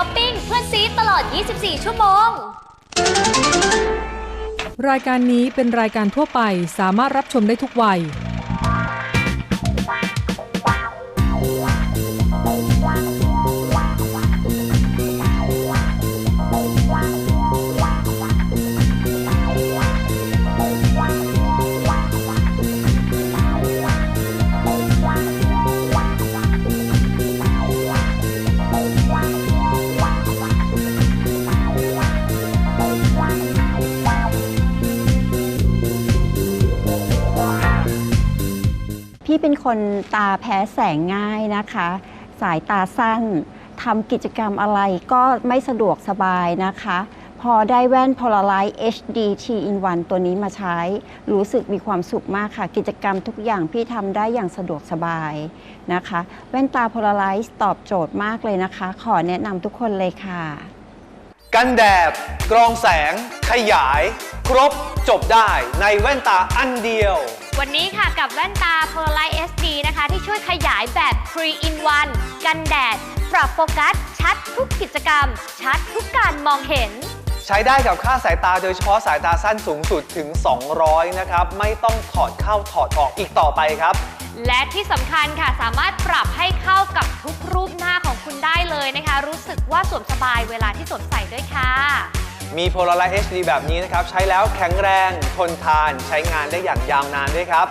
ช้อปปิ้งเพื่อซีตลอด 24 ชั่วโมง รายการนี้เป็นรายการทั่วไปสามารถรับชมได้ทุกวัย พี่เป็นคนตาแพ้แสงง่ายนะคะ สายตาสั้นทำกิจกรรมอะไรก็ไม่สะดวกสบายนะคะ พอได้แว่น Polaroid HD T in 1ตัวนี้มาใช้ รู้สึกมีความสุขมากค่ะ กิจกรรมทุกอย่างพี่ทำได้อย่างสะดวกสบายนะคะ แว่นตา Polaroid ตอบโจทย์มากเลยนะคะ ขอแนะนำทุกคนเลยค่ะ กันแดดกรองแสง ขยาย ครบจบได้ในแว่นตาอันเดียว วันนี้ค่ะกับแว่นตา Polaroid SD นะคะ ที่ช่วยขยายแบบ 3 in 1 กันแดด ปรับโฟกัส ชัดทุกกิจกรรม ชัดทุกการมองเห็น ใช้ได้กับค่าสายตาโดยเฉพาะสายตาสั้นสูงสุดถึง 200 นะครับ ไม่ต้องถอดเข้าถอดออกอีกต่อไปครับ และที่สำคัญค่ะสามารถปรับให้เข้ากับทุกรูปหน้าของคุณได้เลยนะคะ รู้สึกว่าสวมสบายเวลาที่สวมใส่ด้วยค่ะ มีโพลาร้าย HD แบบนี้นะครับ ใช้แล้วแข็งแรง ทนทาน ใช้งานได้อย่างยาวนานด้วยครับ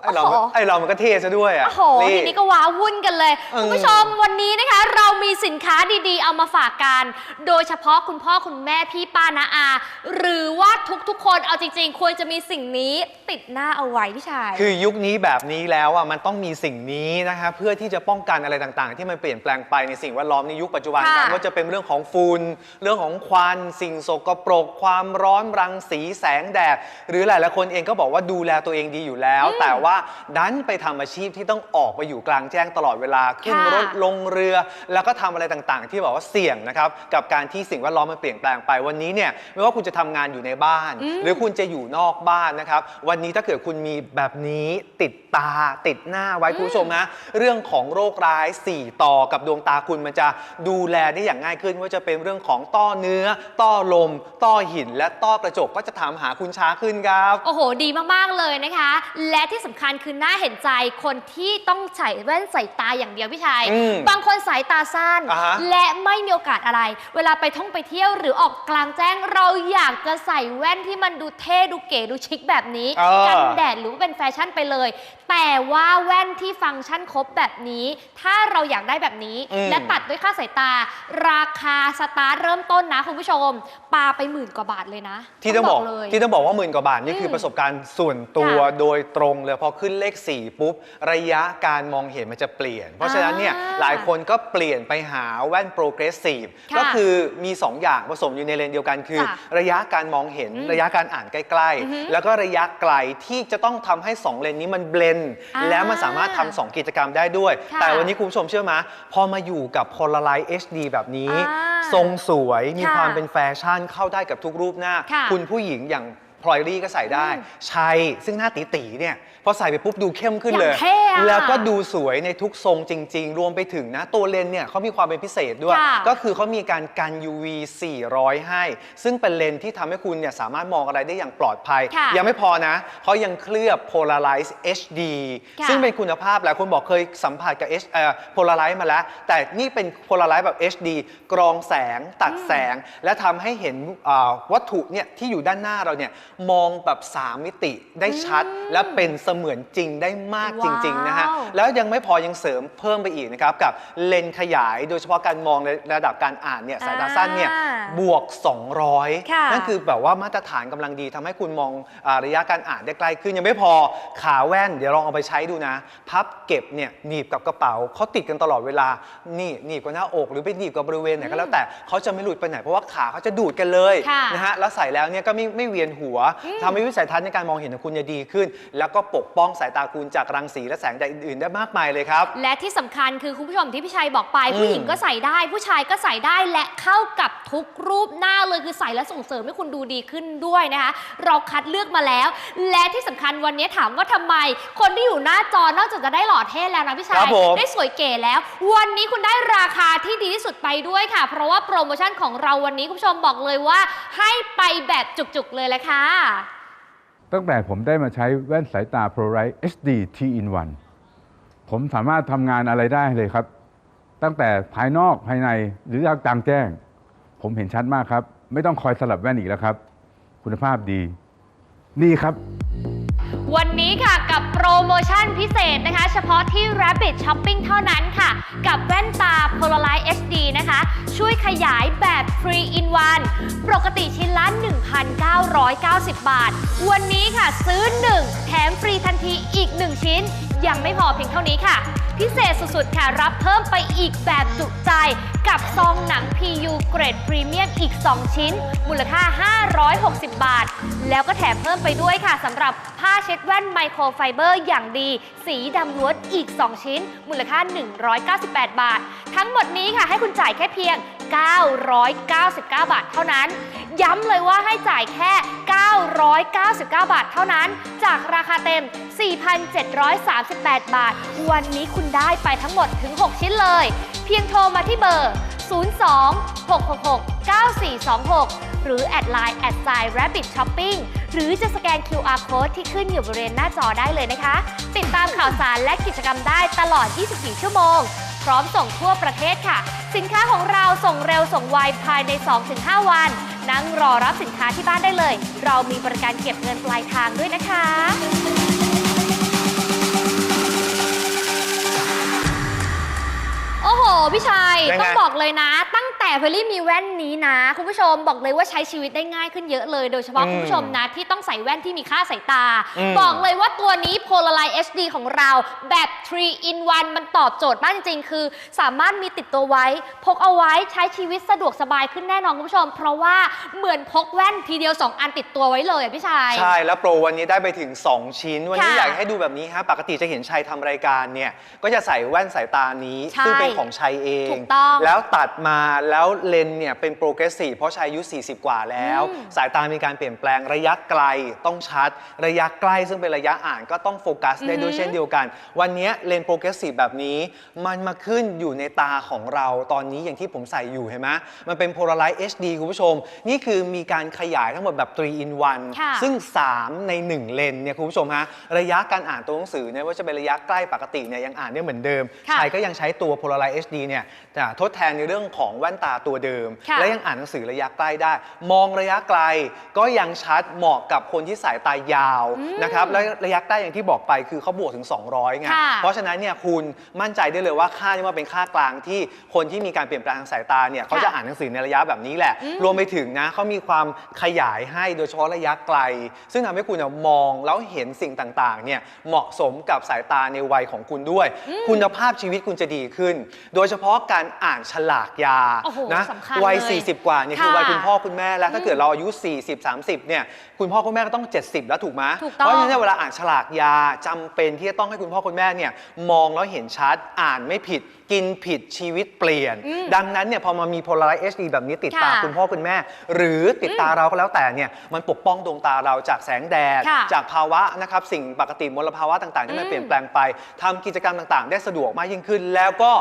ไอเราโอ้โหไอเรามันก็เท่ซะด้วยอะ โอ้โห ทีนี้ก็ว้าวุ่นกันเลย เออ คุณผู้ชมวันนี้นะคะ เรามีสินค้าดีๆ เอามาฝากกัน โดยเฉพาะคุณพ่อคุณแม่พี่ป้านาอา หรือว่าทุกๆ คนเอาจริง ๆ ควรจะมีสิ่งนี้ติดหน้าเอาไว้พี่ชาย คือยุคนี้แบบนี้แล้วอะมันต้องมีสิ่งนี้นะคะเพื่อที่จะป้องกันอะไรต่างๆ ที่มันเปลี่ยนแปลงไปในสิ่งแวดล้อมในยุคปัจจุบันค่ะกันว่าจะเป็นเรื่องของฝุ่นเรื่องของควันสิ่งสกปรก ความร้อนรังสีแสงแดดหรือหลายๆคนเองก็บอกว่าดูแลตัวเองดีอยู่แล้ว แต่ว่าดันไปทำอาชีพที่ต้องออกไปอยู่กลางแจ้งตลอดเวลาขึ้นค่ะรถลงเรือ แล้วก็ทำอะไรต่างๆ ที่บอกว่าเสี่ยงนะครับกับการที่สิ่งแวดล้อมมันเปลี่ยนแปลงไปวันนี้เนี่ยไม่ว่าคุณจะทำงานอยู่ในบ้าน หรือคุณจะอยู่นอกบ้านนะครับ วันนี้ถ้าเกิดคุณมีแบบนี้ติดตาติดหน้าไว้คุณผู้ชมนะเรื่องของโรคร้าย 4 ต่อกับดวงตาคุณมันจะดูแลได้อย่างง่ายขึ้นว่าจะเป็นเรื่องของต้อเนื้อ ต้อลม ต้อหิน และต้อกระจกก็จะถามหาคุณช้าขึ้นครับ โอ้โห ดีมาก ๆ เลยนะคะ และที่สำคัญคือน่าเห็นใจคนที่ต้องใส่แว่นใส่ตาอย่างเดียวพี่ชายอืมบางคนสายตาสั้น อ่าฮะ และไม่มีโอกาสอะไร เวลาไปท่องไปเที่ยวหรือออกกลางแจ้งเราอยากจะใส่แว่นที่มันดูเท่ดูเก๋ดูชิคแบบนี้ เออกันแดดหรือว่าเป็นแฟชั่นไปเลย แต่ว่าแว่นที่ฟังก์ชันครบแบบนี้ ถ้าเราอยากได้แบบนี้ อืม และตัดด้วยค่าสายตา ราคาสตาร์ทเริ่มต้นนะคุณผู้ชม ปาไปหมื่นกว่าบาทเลยนะที่ต้องบอกเลย ที่ต้องบอกว่าหมื่นกว่าบาทนี่คือมประสบการณ์ส่วนตัวค่ะโดยตรงเลยพอขึ้นเลข 4 ปุ๊บ ระยะการมองเห็นมันจะเปลี่ยน เพราะฉะนั้นเนี่ยอ่าหลายคนก็เปลี่ยนไปหาแว่นโปรเกรสซีฟค่ะก็คือมี 2 อย่างผสมอยู่ในเลนเดียวกันคือจ้ะระยะการมองเห็นอืมระยะการอ่านใกล้อือฮึๆ แล้วก็ระยะไกลที่จะต้องทำให้ 2 เลนนี้มันเบลนด์อ่าแล้วมันสามารถทำสองกิจกรรมได้ด้วย ค่ะแต่วันนี้คุณผู้ชมเชื่อไหมพอมาอยู่กับ Polaroid HD แบบนี้ อ่าทรงสวยมีค่ะความเป็นแฟชั่นเข้าได้กับทุกรูปหน้าค่ะคุณผู้หญิงอย่างพลอยลี่ก็ใส่ได้อืมชัยซึ่งหน้าตีตีๆเนี่ย พอใส่ไปปุ๊บดูเข้มขึ้นอย่างเลยเท่อะแล้วก็ดูสวยในทุกทรงจริง ๆ รวมไปถึงนะ ตัวเลนส์เนี่ยเขามีความเป็นพิเศษด้วย ค่ะก็คือเขามีการกัน UV 400 ให้ ซึ่งเป็นเลนส์ที่ทำให้คุณเนี่ยสามารถมองอะไรได้อย่างปลอดภัย ค่ะยังไม่พอนะเขายังเคลือบ Polarize HD ค่ะ ซึ่งเป็นคุณภาพหลายคนบอกเคยสัมผัสกับ H เอ่อ Polarize มาแล้ว แต่นี่เป็น Polarize แบบ HD กรองแสงตัดแสง และทำให้เห็นอ่าวัตถุเนี่ยที่อยู่ด้านหน้าเราเนี่ยมองแบบ 3 มิติได้ชัด และเป็นเสมือนจริงได้มากจริงๆนะฮะว้าวแล้วยังไม่พอยังเสริมเพิ่มไปอีกนะครับกับเลนส์ขยายโดยเฉพาะการมองในระดับการอ่านเนี่ยสายตาสั้นเนี่ยอ่าบวก200ค่ะนั่นคือแบบว่ามาตรฐานกำลังดีทำให้คุณมองอาระยะการอ่านได้ใกล้ขึ้นยังไม่พอขาแว่นเดี๋ยวลองเอาไปใช้ดูนะ พับเก็บเนี่ยหนีบกับกระเป๋าเขาติดกันตลอดเวลานี่หนีบกับหน้าอกหรือไปหนีบกับบริเวณไหนก็แล้วแต่เขาจะไม่หลุดไปไหนเพราะว่าขาเขาจะดูดกันเลยค่ะ นะฮะแล้วใส่แล้วเนี่ยก็ไม่ไม่เวียนหัวทำให้วิสัยทัศน์ในการมองเห็นของคุณเนี่ยดีขึ้น แล้วก็ปกป้องสายตาคุณจากรังสีและแสงแดดอื่นๆ ได้มากมายเลยครับ และที่สำคัญคือคุณผู้ชมที่พี่ชัยบอกไปอืมผู้หญิงก็ใส่ได้ ผู้ชายก็ใส่ได้และเข้ากับทุกรูปหน้าเลยคือใส่แล้วส่งเสริมให้คุณดูดีขึ้นด้วยนะคะ เราคัดเลือกมาแล้ว และที่สำคัญวันนี้ถามว่าทำไม คนที่อยู่หน้าจอนอกจากจะได้หล่อเท่แล้วนะพี่ชัครัยบผม ได้สวยเก๋แล้ว วันนี้คุณได้ราคาที่ดีที่สุดไปด้วยค่ะ เพราะว่าโปรโมชั่นของเราวันนี้คุณผู้ชมบอกเลยว่า ให้ไปแบบจุกๆเลยแหละค่ะ ตั้งแต่ผมได้มาใช้แว่นสายตา ProRite HD T in 1ผมสามารถทำงานอะไรได้เลยครับ ตั้งแต่ภายนอกภายในหรือกลางแจ้ง ผมเห็นชัดมากครับ ไม่ต้องคอยสลับแว่นอีกแล้วครับ คุณภาพดี นี่ครับ วันนี้ค่ะกับโปรโมชั่นพิเศษนะคะ เฉพาะที่ Rabbit Shopping เท่านั้นค่ะ กับแว่นตา Polaroid HD นะคะ ช่วยขยายแบบ3 in 1ปกติชิ้นละ 1,990 บาท วันนี้ค่ะซื้อ 1 แถมฟรีทันทีอีก 1 ชิ้น ยังไม่พอเพียงเท่านี้ค่ะ พิเศษสุดๆ ค่ะ รับเพิ่มไปอีกแบบจุใจกับซองหนัง PU เกรดพรีเมียมอีก 2 ชิ้น มูลค่า 560 บาท แล้วก็แถมเพิ่มไปด้วยค่ะสำหรับผ้าเช็ดแว่นไมโครไฟเบอร์อย่างดี สีดำล้วนอีก 2 ชิ้น มูลค่า 198 บาท ทั้งหมดนี้ค่ะให้คุณจ่ายแค่เพียง 999 บาทเท่านั้น ย้ำเลยว่าให้จ่ายแค่ 999 บาทเท่านั้น จากราคาเต็ม 4,738 บาท วันนี้คุณได้ไปทั้งหมดถึง 6 ชิ้นเลย เพียงโทรมาที่เบอร์ 02 666 9426 หรือแอดไลน์แอดไซน์ Rabbit Shopping หรือจะสแกน QR Code ที่ขึ้นอยู่บริเวณหน้าจอได้เลยนะคะ ติดตามข่าวสารและกิจกรรมได้ตลอด 24 ชั่วโมง พร้อมส่งทั่วประเทศค่ะ สินค้าของเราส่งเร็วส่งไวภายใน 2-5 วัน นั่งรอรับสินค้าที่บ้านได้เลย เรามีบริการเก็บเงินปลายทางด้วยนะคะ อ้โห พี่ชัย ยังไง ต้องบอกเลยนะ ตั้งแต่เพลลี่มีแว่นนี้นะ คุณผู้ชมบอกเลยว่าใช้ชีวิตได้ง่ายขึ้นเยอะเลย โดยเฉพาะอืมคุณผู้ชมนะ ที่ต้องใส่แว่นที่มีค่าสายตา อืมบอกเลยว่าตัวนี้ Polaroid HD ของเราแบบ 3 in 1 มันตอบโจทย์มากจริงๆ คือ สามารถมีติดตัวไว้ พกเอาไว้ใช้ชีวิตสะดวกสบายขึ้นแน่นอนคุณผู้ชม เพราะว่าเหมือนพกแว่นทีเดียว2อันติดตัวไว้เลยอะพี่ชัย ใช่แล้วโปรวันนี้ได้ไปถึง 2 ชิ้น วันนี้ค่ะอยากให้ดูแบบนี้ฮะ ปกติจะเห็นชัยทำรายการเนี่ย ก็จะใส่แว่นสายตานี้ ใช่ซึ่งเป็นของชัยเอง ถูกต้องแล้วตัดมาแล้วเลนส์เนี่ยเป็นโปรเกรสซีฟเพราะชัยอายุ 40 กว่าแล้ว อืม สายตามีการเปลี่ยนแปลงระยะไกลต้องชัด ระยะใกล้ซึ่งเป็นระยะอ่านก็ต้องโฟกัสได้ด้วยอือฮึเช่นเดียวกัน วันนี้เลนส์โปรเกรสซีฟแบบนี้ มันมาขึ้นอยู่ในตาของเราตอนนี้อย่างที่ผมใส่อยู่เห็นไหมมันเป็น Polaroid HD คุณผู้ชม นี่คือมีการขยายทั้งหมดแบบ 3 in ค่ะ 1 ซึ่ง 3 ใน 1 เลนเนี่ยคุณผู้ชมฮะระยะการอ่านตัวหนังสือเนี่ยว่าจะเป็นระยะใกล้ปกติเนี่ยยังอ่านได้เหมือนเดิม ค่ะ ชัยก็ยังใช้ตัว Polaroid HD เนี่ยจะทดแทนในเรื่องของแว่นตาตัวเดิม ค่ะ และยังอ่านหนังสือระยะใกล้ได้ มองระยะไกลก็ยังชัดเหมาะกับคนที่สายตายาวอืมนะครับและระยะใกล้อย่างที่บอกไปคือเขาบวกถึง 200ไง ค่ะเพราะฉะนั้นเนี่ยคุณมั่นใจได้เลยว่าค่านี้ว่าเป็นค่ากลางที่คนที่มีการเปลี่ยนแปลงทางสายตาเนี่ยเขาจะอ่านหนังสือในระยะแบบนี้แหละอืมรวมไปถึงนะเขามีความขยายให้โดยเฉพาะระยะไกล ซึ่งทำให้คุณเนี่ยมองแล้วเห็นสิ่งต่างๆเนี่ยเหมาะสมกับสายตาในวัยของคุณด้วย คุณภาพชีวิตคุณจะดีขึ้นโดยเฉพาะการอ่านฉลากยาโอ้โหนะสำคัญวัย เลย40 กว่าเนี่ยคือค่ะวัยคุณพ่อคุณแม่แล้วถ้าเกิดเราอายุ 40 30เนี่ยคุณพ่อคุณแม่ก็ต้อง 70 แล้วถูกไหมถูกต้อง เพราะฉะนั้นเนี่ยเวลาอ่านฉลากยาจำเป็นที่จะต้องให้คุณพ่อคุณแม่เนี่ยมองแล้วเห็นชัดอ่านไม่ผิด กินผิดชีวิตเปลี่ยนอืมดังนั้นเนี่ยพอมามี Polaroid HD แบบนี้ติดตาค่ะคุณพ่อคุณแม่ หรือติดตาเราก็แล้วแต่เนี่ยมันปกป้องดวงตาเราจากแสงแดด ค่ะจากภาวะนะครับสิ่งปกติมลภาวะต่างๆ ที่มันอืมเปลี่ยนแปลงไปทำกิจกรรมต่างๆ ได้สะดวกมากยิ่งขึ้น แล้วก็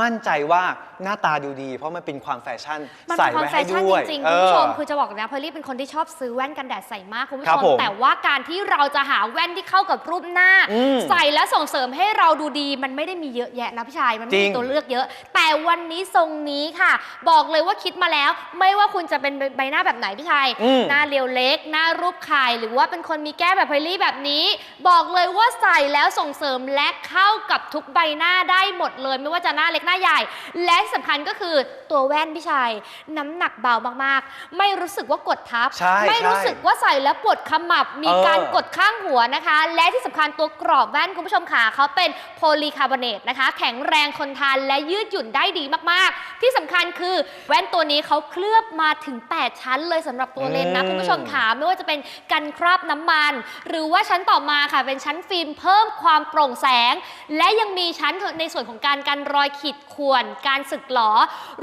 มั่นใจว่าหน้าตาดูดี เพราะมันเป็นความแฟชั่นมันใส่เป็นความไว้แฟให้ชั่นด้วยจริงๆเอคุณผู้ชมอคือจะบอกนะเพอลลี่เป็นคนที่ชอบซื้อแว่นกันแดดใส่มากคุณผู้ครัชบมผมแต่ว่าการที่เราจะหาแว่นที่เข้ากับรูปหน้า อืมใส่แล้วส่งเสริมให้เราดูดีมันไม่ได้มีเยอะแยะนะพี่ชายมันไม่จริมีงตัวเลือกเยอะ แต่วันนี้ทรงนี้ค่ะ บอกเลยว่าคิดมาแล้ว ไม่ว่าคุณจะเป็นใบหน้าแบบไหนพี่ชายอืมหน้าเรียวเล็ก หน้ารูปไข่หรือว่าเป็นคนมีแก้มแบบเพลลี่แบบนี้ บอกเลยว่าใส่แล้วส่งเสริมและเข้ากับทุกใบหน้าได้หมดเลย ไม่ว่าจะหน้าเล็กหน้าใหญ่ และที่สำคัญก็คือตัวแว่นพี่ชายน้ำหนักเบามากๆ ไม่รู้สึกว่ากดทับใช่ไม่รู้ใช่สึกว่าใส่แล้วปวดขมับมีเออการกดข้างหัวนะคะ และที่สำคัญตัวกรอบแว่นคุณผู้ชมขาเขาเป็นโพลีคาร์บอเนตนะคะ แข็งแรงทนทานและยืดหยุ่นได้ดีมากๆ ที่สำคัญคือแว่นตัวนี้เขาเคลือบมาถึง 8 ชั้นเลยสำหรับตัวเลนส์นะอืม คุณผู้ชมค่ะไม่ว่าจะเป็นกันคราบน้ำมัน หรือว่าชั้นต่อมาค่ะ เป็นชั้นฟิล์มเพิ่มความโปร่งแสง และยังมีชั้นในส่วนของการกันรอยขีดข่วน การสึกหลอ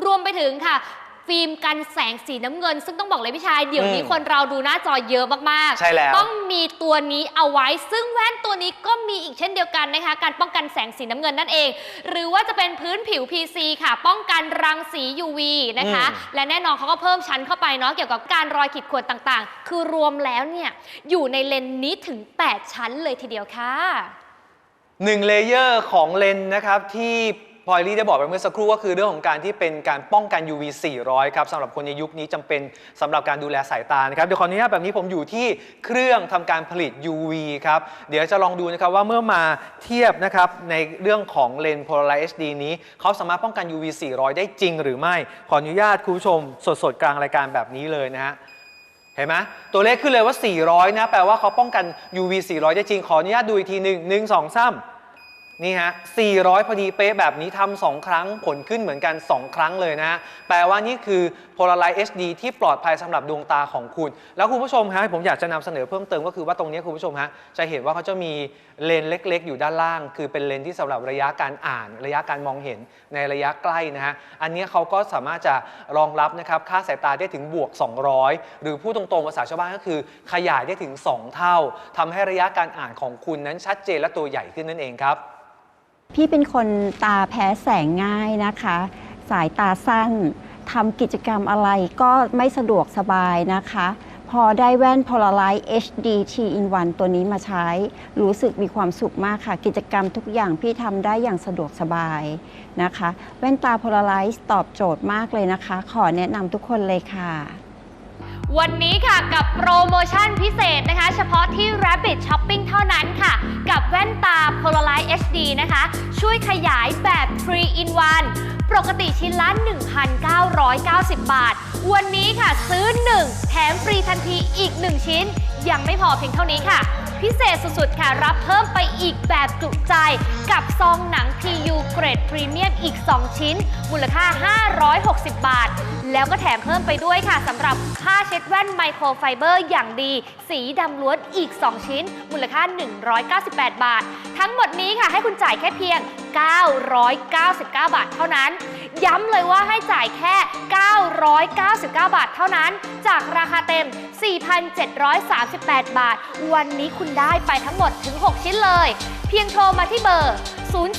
รวมไปถึงค่ะ ฟิล์มกันแสงสีน้ำเงิน ซึ่งต้องบอกเลยพี่ชายเดี๋ยวนี้อืมคนเราดูหน้าจอเยอะมากๆ ใช่แล้วต้องมีตัวนี้เอาไว้ ซึ่งแว่นตัวนี้ก็มีอีกเช่นเดียวกันนะคะ การป้องกันแสงสีน้ำเงินนั่นเอง หรือว่าจะเป็นพื้นผิว PC ค่ะ ป้องกันรังสี UV นะคะ อืม และแน่นอนเขาก็เพิ่มชั้นเข้าไปเนาะเกี่ยวกับการรอยขีดข่วนต่างๆ คือรวมแล้วเนี่ยอยู่ในเลนส์นี้ถึง 8 ชั้นเลยทีเดียวค่ะ หนึ่งเลเยอร์ของเลนส์นะครับที่ พลอยลี่ได้บอกไปเมื่อสักครู่ก็คือเรื่องของการที่เป็นการป้องกัน UV 400 ครับสำหรับคนในยุคนี้จำเป็นสำหรับการดูแลสายตานะครับเดี๋ยวขออนุญาตแบบนี้ผมอยู่ที่เครื่องทำการผลิต UV ครับเดี๋ยวจะลองดูนะครับว่าเมื่อมาเทียบนะครับในเรื่องของเลนส์ Polaroid HD นี้เขาสามารถป้องกัน UV 400 ได้จริงหรือไม่ ขออนุญาตคุณผู้ชม สดๆกลางรายการแบบนี้เลยนะฮะเห็นไหมตัวเลขขึ้นเลยว่า 400 นะ แปลว่าเขาป้องกัน UV 400 ได้จริง ขออนุญาตดูอีกทีหนึ่งหนึ่งสองสาม นี่ฮะ 400 พอดีเป๊ะแบบนี้ทำสองครั้งผลขึ้นเหมือนกัน 2 ครั้งเลยนะ แปลว่านี่คือ Polaroid HD ที่ปลอดภัยสำหรับดวงตาของคุณ แล้วคุณผู้ชมฮะผมอยากจะนำเสนอเพิ่มเติมก็คือว่าตรงนี้คุณผู้ชมฮะจะเห็นว่าเขาจะมีเลนเล็ก ๆ อยู่ด้านล่าง คือเป็นเลนที่สำหรับระยะการอ่าน ระยะการมองเห็นในระยะใกล้นะฮะ อันนี้เขาก็สามารถจะรองรับนะครับค่าสายตาได้ถึงบวก 200 หรือพูดตรงๆภาษาชาวบ้านก็คือ ขยายได้ถึง 2 เท่าทำให้ระยะการอ่านของคุณนั้นชัดเจนและตัวใหญ่ขึ้นนั่นเองครับ พี่เป็นคนตาแพ้แสงง่ายนะคะ สายตาสั้นทำกิจกรรมอะไรก็ไม่สะดวกสบายนะคะ พอได้แว่น Polaroid HD T in 1ตัวนี้มาใช้ รู้สึกมีความสุขมากค่ะ กิจกรรมทุกอย่างพี่ทำได้อย่างสะดวกสบายนะคะ แว่นตา Polaroid ตอบโจทย์มากเลยนะคะ ขอแนะนำทุกคนเลยค่ะ วันนี้ค่ะกับโปรโมชั่นพิเศษนะคะ เฉพาะที่ Rabbit Shopping เท่านั้นค่ะ กับแว่นตา Polaroid HD นะคะ ช่วยขยายแบบ 3 in 1 ปกติชิ้นละ 1,990 บาท วันนี้ค่ะซื้อ 1 แถมฟรีทันทีอีก 1 ชิ้น ยังไม่พอเพียงเท่านี้ค่ะ พิเศษสุดๆ ค่ะ รับเพิ่มไปอีกแบบจุใจกับซองหนัง PU เกรดพรีเมียมอีก 2 ชิ้น มูลค่า 560 บาท แล้วก็แถมเพิ่มไปด้วยค่ะสำหรับผ้าเช็ดแว่นไมโครไฟเบอร์อย่างดี สีดำล้วนอีก 2 ชิ้น มูลค่า 198 บาท ทั้งหมดนี้ค่ะให้คุณจ่ายแค่เพียง 999 บาทเท่านั้น ย้ำเลยว่าให้จ่ายแค่ 999 บาทเท่านั้น จากราคาเต็ม 4,738 บาท วันนี้คุณได้ไปทั้งหมดถึง 6 ชิ้นเลย เพียงโทรมาที่เบอร์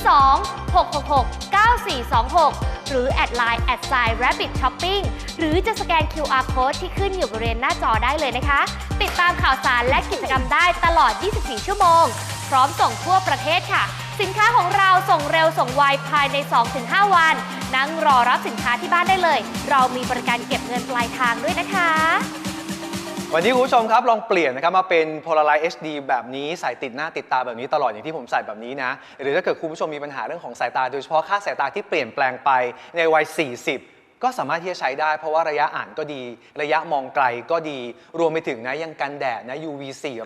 02 666 9426หรือแอดไลน์แอดไซ Rabbit Shopping หรือจะสแกน QR Code ที่ขึ้นอยู่บริเวณหน้าจอได้เลยนะคะ ติดตามข่าวสารและกิจกรรมได้ตลอด 24 ชั่วโมง พร้อมส่งทั่วประเทศค่ะ สินค้าของเราส่งเร็วส่งไวภายใน 2-5 วัน นั่งรอรับสินค้าที่บ้านได้เลย เรามีบริการเก็บเงินปลายทางด้วยนะคะ วันนี้คุณผู้ชมครับลองเปลี่ยนนะครับมาเป็น Polaroid HD แบบนี้ใส่ติดหน้าติดตาแบบนี้ตลอดอย่างที่ผมใส่แบบนี้นะ หรือถ้าเกิดคุณผู้ชมมีปัญหาเรื่องของสายตาโดยเฉพาะค่าสายตาที่เปลี่ยนแปลงไปในวัย 40 ก็สามารถที่จะใช้ได้ เพราะว่าระยะอ่านก็ดี ระยะมองไกลก็ดี รวมไปถึงนะยังกันแดดนะ UV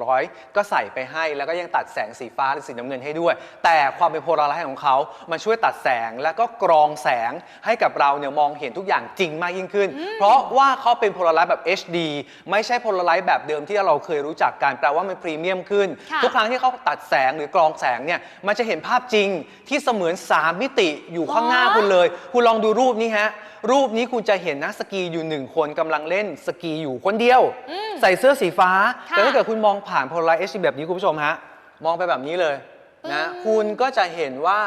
400 ก็ใส่ไปให้แล้วก็ยังตัดแสงสีฟ้าหรือสีน้ำเงินให้ด้วย แต่ความเป็นโพลาไรต์ของเขา มันช่วยตัดแสงแล้วก็กรองแสงให้กับเราเนี่ยมองเห็นทุกอย่างจริงมากยิ่งขึ้น เพราะว่าเขาเป็นโพลาไรต์แบบ HD ไม่ใช่โพลาไรต์แบบเดิมที่เราเคยรู้จักกันแปลว่ามันพรีเมียมขึ้นค่ะทุกครั้งที่เขาตัดแสงหรือกรองแสงเนี่ยมันจะเห็นภาพจริงที่เสมือน 3 มิติอยู่ข้างหน้าว้าคุณเลย คุณลองดูรูปนี้ฮะรูปนี้คุณจะเห็นนักสกีอยู่หนึ่งคนกำลังเล่นสกีอยู่คนเดียว อืมใส่เสื้อสีฟ้า ค่ะแต่ถ้าเกิดคุณมองผ่านโพลาไรต์ HD แบบนี้คุณผู้ชมฮะ มองไปแบบนี้เลยนะอืมคุณก็จะเห็นว่า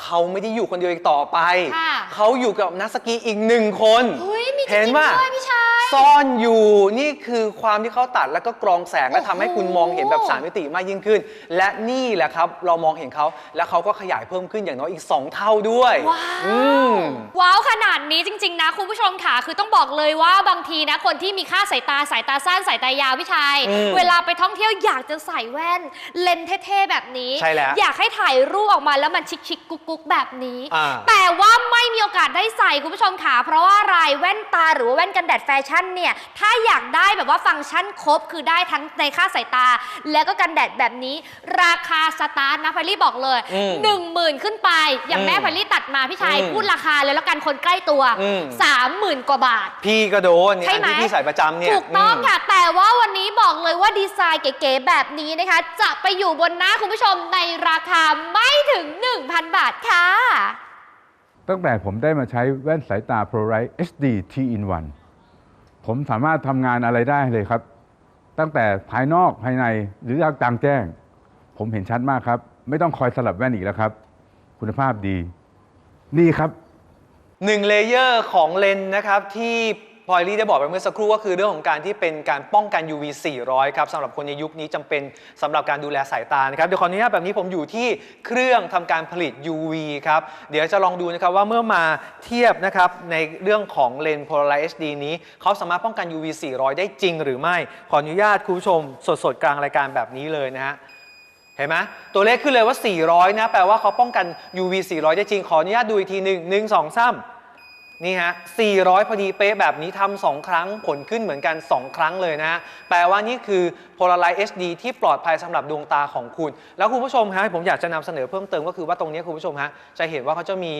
เขาไม่ได้อยู่คนเดียวอีกต่อไป ค่ะ เขาอยู่กับนักสกีอีกหนึ่งคน เฮ้ยมีจริงๆเห็นว่าด้วยพี่ชาย ซ่อนอยู่นี่คือความที่เขาตัดแล้วก็กรองแสงและทำให้คุณมองเห็นแบบโอ้โหสามมิติมากยิ่งขึ้น และนี่แหละครับเรามองเห็นเขาและเขาก็ขยายเพิ่มขึ้นอย่างน้อยอีก 2 เท่าด้วยว้าวอืม ว้าวขนาดนี้จริง ๆ นะ คุณผู้ชมค่ะคือต้องบอกเลยว่าบางทีนะ คนที่มีค่าสายตาสายตาสั้นสายตายาวพี่ชายอืมเวลาไปท่องเที่ยวอยากจะใส่แว่น เลนส์เท่ๆแบบนี้ ใช่แล้วอยากให้ถ่ายรูปออกมาแล้วมันชิคๆกุ๊กๆแบบนี้ อ่า แต่ว่าไม่มีโอกาสได้ใส่คุณผู้ชมค่ะเพราะว่าอะไรแว่นตาหรือว่าแว่นกันแดดแฟชั่นชั่นเนี่ย ถ้าอยากได้แบบว่าฟังก์ชันครบ คือได้ทั้งในค่าสายตา แล้วก็กันแดดแบบนี้ ราคาสตาร์ทนะพอลลี่บอกเลย อืมหนึ่งหมื่นขึ้นไป อย่างแม่อืมพอลลี่ตัดมาพี่ชาย อืมพูดราคาเลยแล้วกันคนใกล้ตัว อืมสามหมื่นกว่าบาท พี่ก็โดนเนี่ยใช่อันไหม ที่พี่ใส่ประจำเนี่ยถูกต้องม ค่ะ แต่ว่าวันนี้บอกเลยว่าดีไซน์เก๋ๆแบบนี้นะคะ จะไปอยู่บนหน้าคุณผู้ชมในราคาไม่ถึง 1,000 บาทค่ะ ตั้งแต่ผมได้มาใช้แว่นสายตา ProLight HD T in 1 ผมสามารถทำงานอะไรได้เลยครับ ตั้งแต่ภายนอกภายในหรือกลางแจ้ง ผมเห็นชัดมากครับ ไม่ต้องคอยสลับแว่นอีกแล้วครับ คุณภาพดี นี่ครับหนึ่งเลเยอร์ของเลนส์นะครับที่ พลอยลี่ได้บอกไปเมื่อสักครู่ก็คือเรื่องของการที่เป็นการป้องกัน UV 400 ครับสำหรับคนในยุคนี้จำเป็นสำหรับการดูแลสายตานะครับเดี๋ยวขออนุญาตแบบนี้ผมอยู่ที่เครื่องทำการผลิต UV ครับเดี๋ยวจะลองดูนะครับว่าเมื่อมาเทียบนะครับในเรื่องของเลนส์ Polaroid HD นี้เขาสามารถป้องกัน UV 400 ได้จริงหรือไม่ ขออนุญาตคุณผู้ชม สดๆกลางรายการแบบนี้เลยนะฮะเห็นไหมตัวเลขขึ้นเลยว่า 400 นะ แปลว่าเขาป้องกัน UV 400 ได้จริง ขออนุญาตดูอีกทีหนึ่งหนึ่งสองสาม นี่ฮะ 400 พอดีเป๊ะแบบนี้ทำสองครั้งผลขึ้นเหมือนกัน 2 ครั้งเลยนะ แปลว่านี่คือ Polaroid HD ที่ปลอดภัยสำหรับดวงตาของคุณ แล้วคุณผู้ชมฮะ ผมอยากจะนำเสนอเพิ่มเติมก็คือว่าตรงนี้คุณผู้ชมฮะ จะเห็นว่าเขาจะมี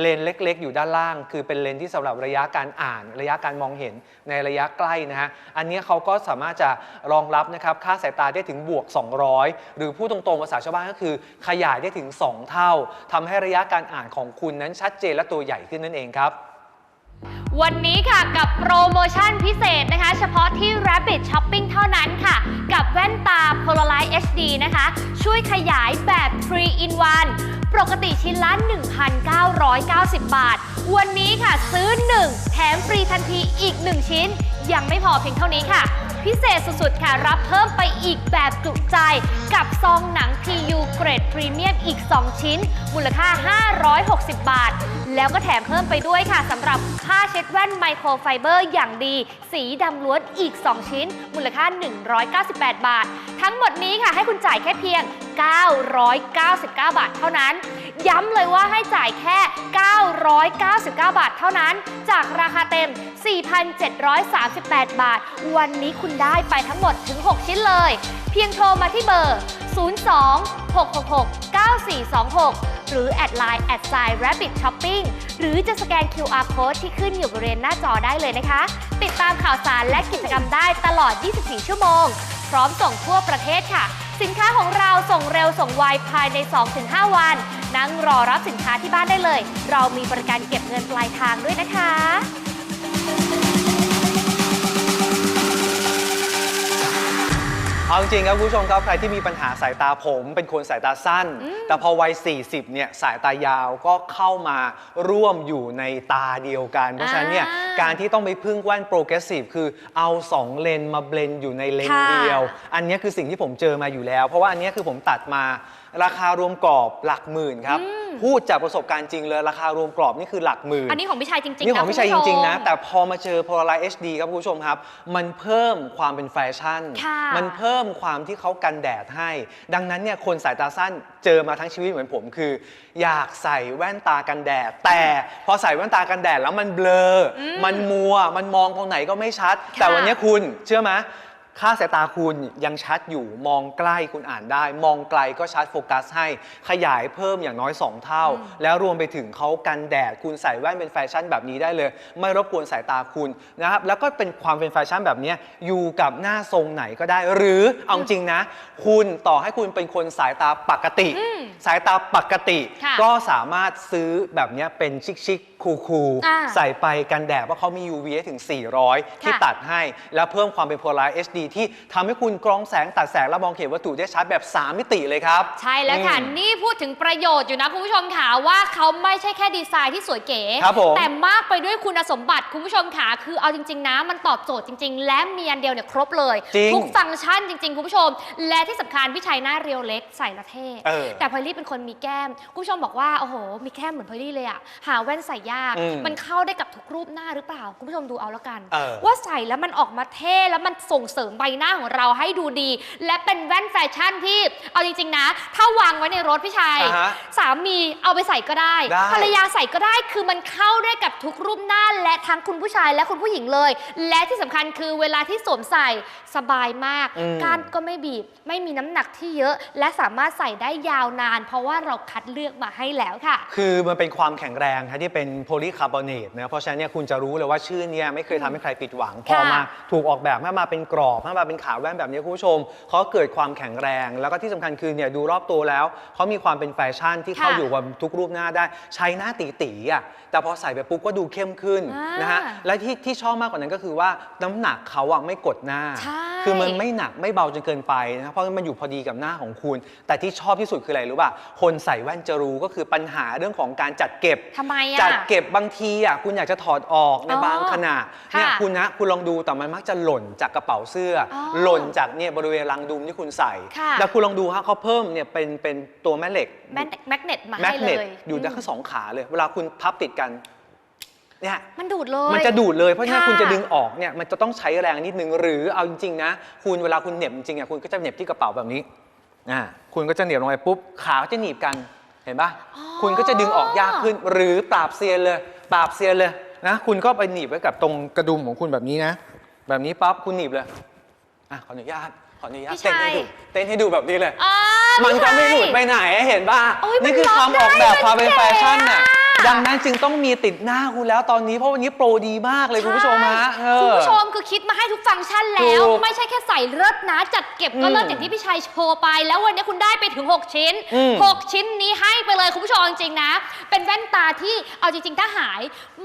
เลนส์เล็ก ๆ อยู่ด้านล่าง คือเป็นเลนส์ที่สำหรับระยะการอ่าน ระยะการมองเห็นในระยะใกล้นะฮะ อันนี้เขาก็สามารถจะรองรับนะครับค่าสายตาได้ถึงบวก 200 หรือพูดตรงๆภาษาชาวบ้านก็คือ ขยายได้ถึง 2 เท่าทำให้ระยะการอ่านของคุณนั้นชัดเจนและตัวใหญ่ขึ้นนั่นเองครับ วันนี้ค่ะกับโปรโมชั่นพิเศษนะคะ เฉพาะที่ Rabbit Shopping เท่านั้นค่ะ กับแว่นตา Polaroid HD นะคะ ช่วยขยายแบบ 3 in 1 ปกติชิ้นละ 1,990 บาท วันนี้ค่ะซื้อ 1 แถมฟรีทันทีอีก 1 ชิ้น ยังไม่พอเพียงเท่านี้ค่ะ พิเศษสุดๆ ค่ะ รับเพิ่มไปอีกแบบจุใจ กับซองหนัง PU เกรดพรีเมียมอีก 2 ชิ้น มูลค่า 560 บาท แล้วก็แถมเพิ่มไปด้วยค่ะสำหรับผ้าเช็ดแว่นไมโครไฟเบอร์อย่างดี สีดำล้วนอีก 2 ชิ้น มูลค่า 198 บาท ทั้งหมดนี้ค่ะให้คุณจ่ายแค่เพียง 999 บาทเท่านั้น ย้ำเลยว่าให้จ่ายแค่ 999 บาทเท่านั้น จากราคาเต็ม 4,738 บาท วันนี้คุณได้ไปทั้งหมดถึง 6 ชิ้นเลย เพียงโทรมาที่เบอร์ 02 666 9426หรือ แอดไลน์แอดไซน์ Rabbit Shopping หรือจะสแกน QR Code ที่ขึ้นอยู่บริเวณหน้าจอได้เลยนะคะ ติดตามข่าวสารและกิจกรรมได้ตลอด 24 ชั่วโมง พร้อมส่งทั่วประเทศค่ะ สินค้าของเราส่งเร็วส่งไวภายใน 2-5 วัน นั่งรอรับสินค้าที่บ้านได้เลย เรามีบริการเก็บเงินปลายทางด้วยนะคะ เอาจริงๆครับคุณผู้ชมครับใครที่มีปัญหาสายตาผมเป็นคนสายตาสั้น แต่พอวัย 40 เนี่ยสายตายาวก็เข้ามาร่วมอยู่ในตาเดียวกัน เพราะฉะนั้นเนี่ยอ่าการที่ต้องไปพึ่งแว่นโปรเกรสซีฟคือเอา 2 เลนส์มาเบลนด์อยู่ในเลนส์ค่ะเดียว อันนี้คือสิ่งที่ผมเจอมาอยู่แล้ว เพราะว่าอันนี้คือผมตัดมา ราคารวมกรอบหลักหมื่นครับพูดจากประสบการณ์จริงเลยราคารวมกรอบนี่คือหลักหมื่นอันนี้ของพี่ชายจริงๆนี่ของะพี่ชัยจคุณผู้ริงๆนะชมแต่พอมาเจอ Polaroid HD ครับคุณผู้ชมครับ มันเพิ่มความเป็นแฟชั่นค่ะมันเพิ่มความที่เขากันแดดให้ ดังนั้นเนี่ยคนสายตาสั้นเจอมาทั้งชีวิตเหมือนผมคือ อยากใส่แว่นตากันแดด แต่พอใส่แว่นตากันแดดแล้วมันเบลออมมันมัว มันมองตรงไหนก็ไม่ชัด แต่วันนี้คุณเชื่อไหม ค่าสายตาคุณยังชัดอยู่มองใกล้คุณอ่านได้ มองไกลก็ชัดโฟกัสให้ขยายเพิ่มอย่างน้อย 2 เท่า แล้วรวมไปถึงเขากันแดดคุณใส่แว่นเป็นแฟชั่นแบบนี้ได้เลย ไม่รบกวนสายตาคุณนะครับแล้วก็เป็นความเป็นแฟชั่นแบบนี้อยู่กับหน้าทรงไหนก็ได้ หรือเอาจริงนะ คุณต่อให้คุณเป็นคนสายตาปกติอืมสายตาปกติค่ะก็สามารถซื้อแบบนี้เป็นชิคๆคูลอ่าๆใส่ไปกันแดดเพราะเขามี UV ให้ถึง 400 ที่ค่ะตัดให้ แล้วเพิ่มความเป็น Polaroid HD ที่ทำให้คุณกรองแสงตัดแสงและมองเห็นวัตถุได้ชัดแบบ 3 มิติเลยครับ ใช่แล้วค่ะอืมนี่พูดถึงประโยชน์อยู่นะคุณผู้ชมค่ะว่าเขาไม่ใช่แค่ดีไซน์ที่สวยเก๋ครับผมแต่มากไปด้วยคุณสมบัติคุณผู้ชมค่ะคือเอาจริง ๆนะมันตอบโจทย์จริง ๆ และมีอันเดียวเนี่ยครบเลยจริงทุกฟังก์ชันจริง ๆ คุณผู้ชม และที่สำคัญพี่ชัยหน้าเรียวเล็กใส่และเท่เออแต่พอลลี่เป็นคนมีแก้มคุณผู้ชมบอกว่าโอ้โห มีแก้มเหมือนพอลลี่เลยอะหาแว่นใส่ยากอืมมันเข้าได้กับทุกรูปหน้าหรือเปล่า คุณผู้ชมดูเอาแล้วกันเออว่าใส่แล้วมันออกมาเท่แล้วมันส่งเสริมใบหน้าของเราให้ดูดี และเป็นแว่นแฟชั่นที่เอาจริง ๆ นะ ถ้าวางไว้ในรถพี่ชัย อ่าฮะสามีเอาไปใส่ก็ได้ ได้ ภรรยาใส่ก็ได้คือมันเข้าได้กับทุกรูปหน้าและทั้งคุณผู้ชายและคุณผู้หญิงเลย และที่สำคัญคือเวลาที่สวมใส่สบายมาก อืม การก็ไม่บีบ ไม่มีน้ำหนักที่เยอะ และสามารถใส่ได้ยาวนาน เพราะว่าเราคัดเลือกมาให้แล้วค่ะ คือมันเป็นความแข็งแรงครับที่เป็นโพลีคาร์บอเนตนะเพราะฉะนั้นเนี่ยคุณจะรู้เลยว่าชื่อเนี่ยไม่เคยทำให้ใครผิดหวัง พอมาถูกออกแบบให้มาเป็นกรอบให้มาเป็นขาแว่นแบบนี้คุณผู้ชมเขาเกิดความแข็งแรง แล้วก็ที่สำคัญคือเนี่ยดูรอบตัวแล้วเขามีความเป็นแฟชั่นที่เข้าค่ะอยู่กับทุกรูปหน้าได้ ใช้หน้าตีๆอะแต่พอใส่ไปปุ๊บก็ดูเข้มขึ้นอ่านนะฮะและที่ที่ชอบมากกว่านั้นก็คือว่าน้ำหนักเขาอะไม่กดหน้าใช่คือมันไม่หนักไม่เบาจนเกินไปนะครับเพราะมันอยู่พอดีกับหน้าของคุณ แต่ที่ชอบที่สุดคืออะไรรู้ป่ะคนใส่แว่นจะรู้ก็คือปัญหาเรื่องของการจัดเก็บทำไมอะจัดเก็บบางทีอะคุณอยากจะถอดออกในอ๋อบางขณะค่ะเนี่ยคุณนะคุณลองดูแต่มันมักจะหล่นจากกระเป๋าเสื้อออหล่นจากเนี่ยบริเวณรังดุมที่คุณใส่ ค่ะแต่คุณลองดูฮะเขาเพิ่มเนี่ยเป็นเป็นตัวแม่เหล็ก แมกแมกเนตมาแมให้กเลเนตยอยู่ด้านข้างสองขาเลย เวลาคุณพับติดกันเนี่ยมันดูดเลย มันจะดูดเลยเพราะฉะนั้นค่ะ คุณจะดึงออกเนี่ยมันจะต้องใช้แรงนิดนึงหรือเอาจริงๆนะคุณเวลาคุณเหน็บจริงๆอะคุณก็จะเหน็บที่กระเป๋าแบบนี้อ่าคุณก็จะเหน็บลงไปปุ๊บขาก็จะหนีบกันเห็นปะอ๋อคุณก็จะดึงออกยากขึ้น หรือปราบเซียนเลย ปราบเซียนเลยนะคุณก็ไปหนีบไว้กับตรงกระดุมของคุณแบบนี้นะ แบบนี้ปั๊บคุณหนีบเลย อะขออนุญาตขออนุญาตพี่เต้นให้ชัยดูเต้นให้ดูแบบนี้เลย อ่ามันก็ไม่ใช่หลุดไปไหนเห็นป่ะโอ้ยมันนี่คือความล็ออกอกได้แบบความเป็นมันแฟเก๋ชั่นน่ะอะดั งนั้นจึงต้องมีติดหน้าคุณแล้วตอนนี้เพราะวันนี้โปรดีมากเลยคุณผู้ชมฮะเออ คุณผู้ชมคือคิดมาให้ทุกฟังก์ชันแล้ว ถูกไม่ใช่แค่ใส่เลิศนะจัดเก็บก็เลิศอืมอย่างที่พี่ชัยโชว์ไป แล้ววันนี้คุณได้ไปถึง 6 ชิ้น อืม6 ชิ้นนี้ให้ไปเลยคุณผู้ชมจริงๆนะ เป็นแว่นตาที่เอาจริงๆถ้าหาย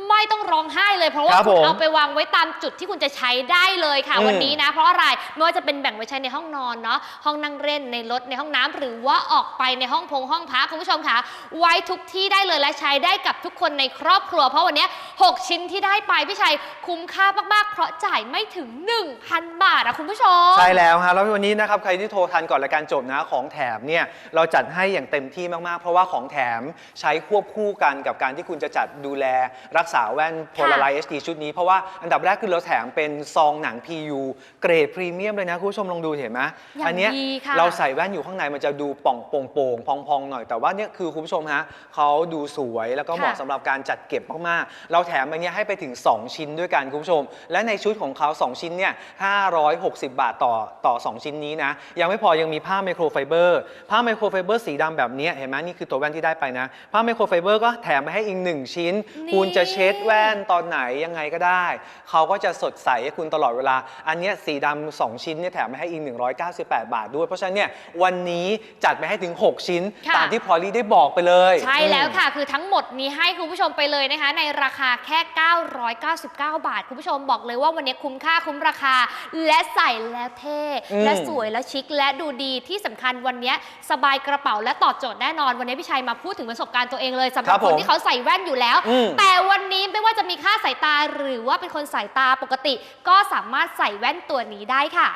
ไม่ต้องร้องไห้เลยเพราะว่าครับคุณผมเอาไปวางไว้ตามจุดที่คุณจะใช้ได้เลยค่ะ อืม วันนี้นะ เพราะอะไรไม่ว่าจะเป็นแบ่งไว้ใช้ในห้องนอนเนาะห้องนั่งเล่นในรถในห้องน้ำหรือว่าออกไปในห้องพงห้องพักคุณผู้ชมคะไว้ทุกที่ได้เลยและใช้ได้กับทุกคนในครอบครัว เพราะวันนี้ 6 ชิ้นที่ได้ไปพี่ชัยคุ้มค่ามากๆ เพราะจ่ายไม่ถึง 1,000 บาทอะคุณผู้ชม ใช่แล้วฮะแล้ววันนี้นะครับใครที่โทรทันก่อนรายการจบนะของแถมเนี่ยเราจัดให้อย่างเต็มที่มากๆ เพราะว่าของแถมใช้ควบคู่กันกับการที่คุณจะจัดดูแลรักษาแว่น Polaroid HD ชุดนี้เพราะว่าอันดับแรกคือเราแถมเป็นซองหนัง PU เกรดพรีเมียมเลยนะคุณผู้ชมลองดูเห็นไหมอย่างอัเนี้ยดีค่ะ เราใส่แว่นอยู่ข้างในมันจะดูป่องโป่งๆพองๆหน่อยแต่ว่าเนี่ยคือคุณผู้ชมฮะเขาดูสวยแล้วก็เหมาะค่ะสำหรับการจัดเก็บมากๆ เราแถมอันเนี้ยให้ไปถึง 2 ชิ้นด้วยกันคุณผู้ชม และในชุดของเขา 2 ชิ้นเนี่ย560 บาทต่อต่อ 2 ชิ้นนี้นะ ยังไม่พอยังมีผ้าไมโครไฟเบอร์ผ้าไมโครไฟเบอร์สีดำแบบเนี้ยเห็นไหมนี่คือตัวแว่นที่ได้ไปนะ ผ้าไมโครไฟเบอร์ก็แถมไปให้อีก 1 ชิ้น นี่ คุณจะเช็ดแว่นตอนไหนยังไงก็ได้ เขาก็จะสดใสให้คุณตลอดเวลา อันเนี้ยสีดำสองชิ้นเนี่ยแถมไปให้อีก 198 บาทด้วย เพราะฉะนั้นเนี่ยวันนี้จัดไปให้ถึง 6 ชิ้นค่ะ ตามที่พอลลี่ได้บอกไปเลย ใช่แล้วค่ะ คือทั้งหมดนี้ให้คุณผู้ชมไปเลยนะคะ ในราคาแค่ 999 บาท คุณผู้ชมบอกเลยว่าวันนี้คุ้มค่าคุ้มราคา และใส่แล้วเท่ อืม และสวยและชิค และดูดีที่สำคัญวันนี้สบายกระเป๋าและตอบโจทย์แน่นอน วันนี้พี่ชัยมาพูดถึงประสบการณ์ตัวเองเลยสำหครัรับบคนผมที่เขาใส่แว่นอยู่แล้ว อืม แต่วันนี้ไม่ว่าจะมีค่าสายตาหรือว่าเป็นคนสายตาปกติ ก็สามารถใส่แว่นตัวนี้ได้ค่ะ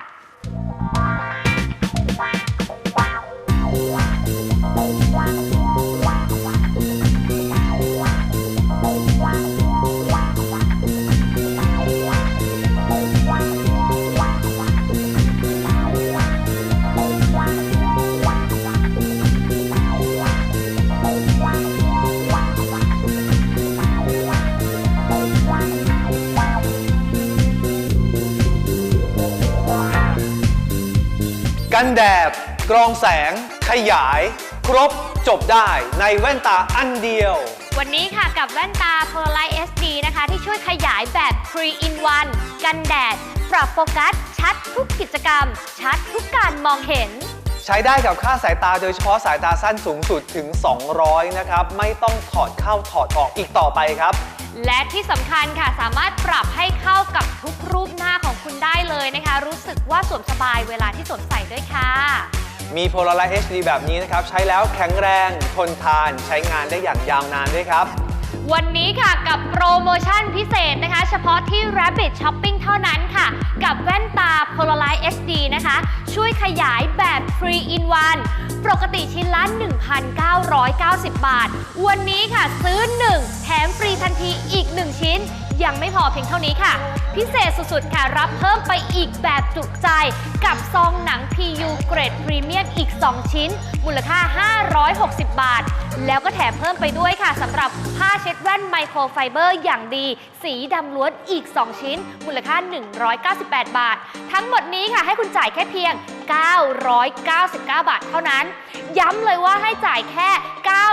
กันแดด กรองแสง ขยาย ครบจบได้ในแว่นตาอันเดียว วันนี้ค่ะกับแว่นตา Polaroid SD นะคะ ที่ช่วยขยายแบบ 3 in 1 กันแดด ปรับโฟกัส ชัดทุกกิจกรรม ชัดทุกการมองเห็น ใช้ได้กับค่าสายตาโดยเฉพาะสายตาสั้นสูงสุดถึง 200 นะครับ ไม่ต้องถอดเข้าถอดออกอีกต่อไปครับ และที่สำคัญค่ะสามารถปรับให้เข้ากับทุกรูปหน้าของคุณได้เลยนะคะ รู้สึกว่าสวมสบายเวลาที่สวมใส่ด้วยค่ะ มี Polaroid HD แบบนี้นะครับ ใช้แล้วแข็งแรง ทนทาน ใช้งานได้อย่างยาวนานด้วยครับ วันนี้ค่ะกับโปรโมชั่นพิเศษนะคะ เฉพาะที่ Rabbit Shopping เท่านั้นค่ะ กับแว่นตา Polaroid HD นะคะ ช่วยขยายแบบ3 in 1ปกติชิ้นละ 1,990 บาท วันนี้ค่ะซื้อ 1 แถมฟรีทันทีอีก 1 ชิ้น ยังไม่พอเพียงเท่านี้ค่ะ พิเศษสุดๆ ค่ะ รับเพิ่มไปอีกแบบจุใจกับซองหนัง PU เกรดพรีเมียมอีก 2 ชิ้น มูลค่า 560 บาท แล้วก็แถมเพิ่มไปด้วยค่ะสำหรับผ้าเช็ดแว่นไมโครไฟเบอร์อย่างดี สีดำล้วนอีก 2 ชิ้น มูลค่า 198 บาท ทั้งหมดนี้ค่ะให้คุณจ่ายแค่เพียง 999 บาทเท่านั้น ย้ำเลยว่าให้จ่ายแค่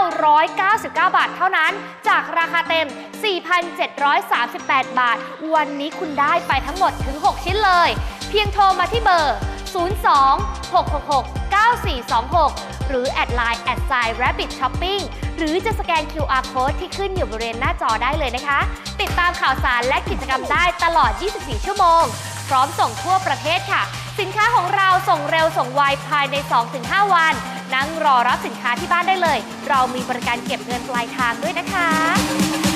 999 บาทเท่านั้น จากราคาเต็ม 4,738 บาท วันนี้คุณได้ไปทั้งหมดถึง 6 ชิ้นเลย เพียงโทรมาที่เบอร์ 02 666 9426 หรือแอดไลน์แอดไซ Rabbit Shopping หรือจะสแกน QR Code ที่ขึ้นอยู่บริเวณหน้าจอได้เลยนะคะ ติดตามข่าวสารและกิจกรรมได้ตลอด 24 ชั่วโมง พร้อมส่งทั่วประเทศค่ะ สินค้าของเราส่งเร็วส่งไวภายใน 2-5 วัน นั่งรอรับสินค้าที่บ้านได้เลย เรามีบริการเก็บเงินปลายทางด้วยนะคะ